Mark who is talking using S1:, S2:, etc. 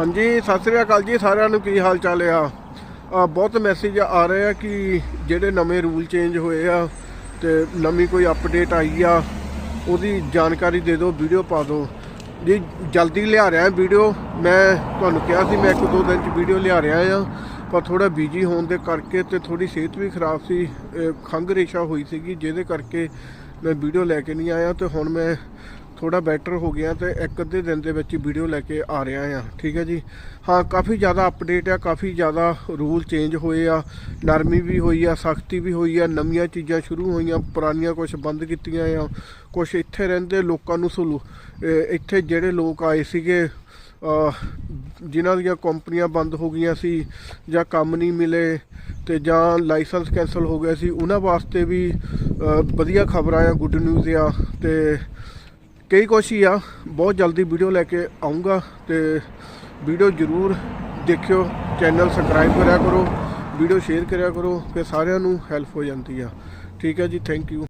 S1: ਹਾਂਜੀ, ਸਤਿ ਸ੍ਰੀ ਅਕਾਲ ਜੀ, ਸਾਰਿਆਂ ਨੂੰ ਕੀ ਹਾਲ ਚਾਲ ਆ? ਬਹੁਤ ਮੈਸੇਜ ਆ ਰਹੇ ਆ ਕਿ ਜਿਹੜੇ ਨਵੇਂ ਰੂਲ ਚੇਂਜ ਹੋਏ ਆ ਤੇ ਨਵੀਂ ਕੋਈ ਅਪਡੇਟ ਆਈ ਆ, ਉਹਦੀ ਜਾਣਕਾਰੀ ਦੇ ਦਿਓ ਵੀਡੀਓ ਪਾ ਦਿਓ। ਜੀ, ਜਲਦੀ ਲਿਆ ਰਿਹਾ ਵੀਡੀਓ ਮੈਂ ਤੁਹਾਨੂੰ ਕਿਹਾ ਸੀ, ਮੈਂ ਇੱਕ ਦੋ ਦਿਨ ਚ ਵੀਡੀਓ ਲਿਆ ਰਿਹਾ ਆ ਪਰ ਥੋੜਾ ਬਿਜ਼ੀ ਹੋਣ ਦੇ ਕਰਕੇ ਤੇ ਥੋੜੀ ਸਿਹਤ ਵੀ ਖਰਾਬ ਸੀ ਅਹ ਖੰਘ ਰੇਸ਼ਾ ਹੋਈ ਸੀਗੀ, ਜਿਹਦੇ ਕਰਕੇ ਮੈਂ ਵੀਡੀਓ ਲੈ ਕੇ ਨਹੀਂ ਆਇਆ ਤੇ ਹੁਣ ਮੈਂ ਥੋੜਾ ਬੈਟਰ ਹੋ ਗਿਆ ਤੇ ਇੱਕ ਅੱਧੇ ਦਿਨ ਦੇ ਵਿੱਚ ਹੀ ਵੀਡੀਓ ਲੈ ਕੇ ਆ ਰਿਹਾ ਆ ਠੀਕ ਹੈ ਜੀ? ਹਾਂ ਕਾਫੀ ਜ਼ਿਆਦਾ ਅਪਡੇਟ ਆ ਕਾਫੀ ਜ਼ਿਆਦਾ ਰੂਲ ਚੇਂਜ ਹੋਏ ਆ ਨਰਮੀ ਵੀ ਹੋਈ ਆ ਸਖਤੀ ਵੀ ਹੋਈ ਆ ਨਵੀਆਂ ਚੀਜ਼ਾਂ ਸ਼ੁਰੂ ਹੋਈਆਂ ਪੁਰਾਣੀਆਂ ਕੁਝ ਬੰਦ ਕੀਤੀਆਂ ਆ ਕੁਝ ਇੱਥੇ ਰਹਿੰਦੇ ਲੋਕਾਂ ਨੂੰ ਸੁਲੂ ਇੱਥੇ ਜਿਹੜੇ ਲੋਕ ਆਏ ਸੀਗੇ ਅਹ, ਜਿਨ੍ਹਾਂ ਦੀਆਂ ਕੰਪਨੀਆਂ ਬੰਦ ਹੋ ਗਈਆਂ ਸੀ ਜਾਂ ਕੰਮ ਨਹੀਂ ਮਿਲੇ ਤੇ ਜਾਂ ਲਾਇਸੈਂਸ ਕੈਨਸਲ ਹੋ ਗਿਆ ਸੀ ਉਹਨਾਂ ਵਾਸਤੇ ਵੀ ਵਧੀਆ ਖਬਰਾਂ ਆ ਗੁੱਡ ਨਿਊਜ਼ ਆ ਤੇ ਕਈ ਕੁਛ ਹੀ ਆ, ਬਹੁਤ ਜਲਦੀ ਵੀਡੀਓ ਲੈ ਕੇ ਆਉਂਗਾ ਤੇ ਵੀਡੀਓ ਜਰੂਰ ਦੇਖਿਓ ਚੈਨਲ ਸਬਸਕ੍ਰਾਈਬ ਕਰਿਆ ਕਰੋ ਵੀਡੀਓ ਸ਼ੇਅਰ ਕਰਿਆ ਕਰੋ, ਫਿਰ ਸਾਰਿਆਂ ਨੂੰ ਹੈਲਪ ਹੋ ਜਾਂਦੀ ਆ। ਠੀਕ ਹੈ ਜੀ ਥੈਂਕ ਯੂ